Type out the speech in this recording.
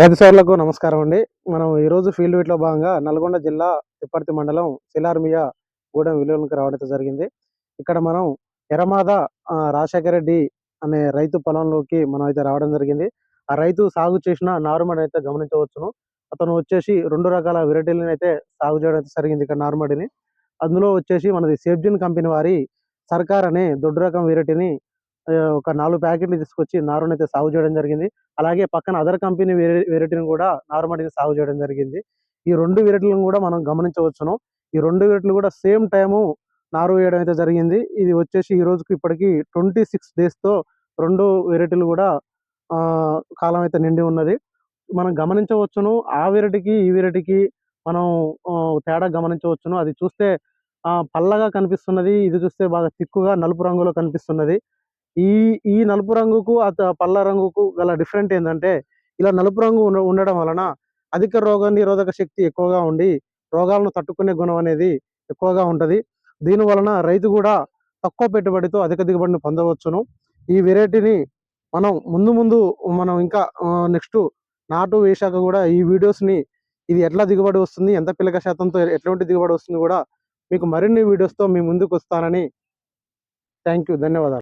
రైతు సోదరులకు నమస్కారం అండి. మనం ఈరోజు ఫీల్డ్ వీట్లో భాగంగా నల్గొండ జిల్లా తిప్పర్తి మండలం సిలార్మియా గూడెం విలువలకు రావడం జరిగింది. ఇక్కడ మనం ఎరమాద రాజశేఖర రెడ్డి అనే రైతు పొలంలోకి మనం అయితే రావడం జరిగింది. ఆ రైతు సాగు చేసిన నారుమడి అయితే గమనించవచ్చును. అతను వచ్చేసి రెండు రకాల వెరైటీలను అయితే సాగు చేయడం అయితే జరిగింది ఇక్కడ నారుమడిని. అందులో వచ్చేసి మనది సేఫ్జిన్ కంపెనీ వారి సర్కార్ అనే దొడ్డు రకం వెరైటీని ఒక నాలుగు ప్యాకెట్లు తీసుకొచ్చి నారుని అయితే సాగు చేయడం జరిగింది. అలాగే పక్కన అదర్ కంపెనీ వెరైటీని కూడా నారుమడిని సాగు చేయడం జరిగింది. ఈ రెండు వెరైటీలను కూడా మనం గమనించవచ్చును. ఈ రెండు వెరైటీలు కూడా సేమ్ టైము నారు వేయడం అయితే జరిగింది. ఇది వచ్చేసి ఈ రోజుకి ఇప్పటికి ట్వంటీ సిక్స్తో రెండు వెరైటీలు కూడా కాలం అయితే నిండి ఉన్నది. మనం గమనించవచ్చును ఆ వెరైటీకి ఈ వెరైటీకి మనం ఆ, తేడా గమనించవచ్చును. అది చూస్తే పల్లగా కనిపిస్తున్నది. ఇది చూస్తే బాగా తిక్కుగా నలుపు రంగులో కనిపిస్తున్నది. ఈ ఈ నలుపు రంగుకు ఆ పల్ల రంగుకు గల డిఫరెంట్ ఏంటంటే ఇలా నలుపు రంగు ఉండడం వలన అధిక రోగ నిరోధక శక్తి ఎక్కువగా ఉండి రోగాలను తట్టుకునే గుణం అనేది ఎక్కువగా ఉంటుంది. దీని వలన రైతు కూడా తక్కువ పెట్టుబడితో అధిక దిగుబడిని పొందవచ్చును. ఈ వెరైటీని మనం ముందు ముందు మనం ఇంకా నెక్స్ట్ నాటు వేశాక కూడా ఈ వీడియోస్ని ఇది ఎట్లా దిగుబడి వస్తుంది ఎంత పిల్లక శాతంతో ఎటువంటి దిగుబడి వస్తుంది కూడా మీకు మరిన్ని వీడియోస్తో మీ ముందుకు వస్తానని థ్యాంక్ యూ ధన్యవాదాలు.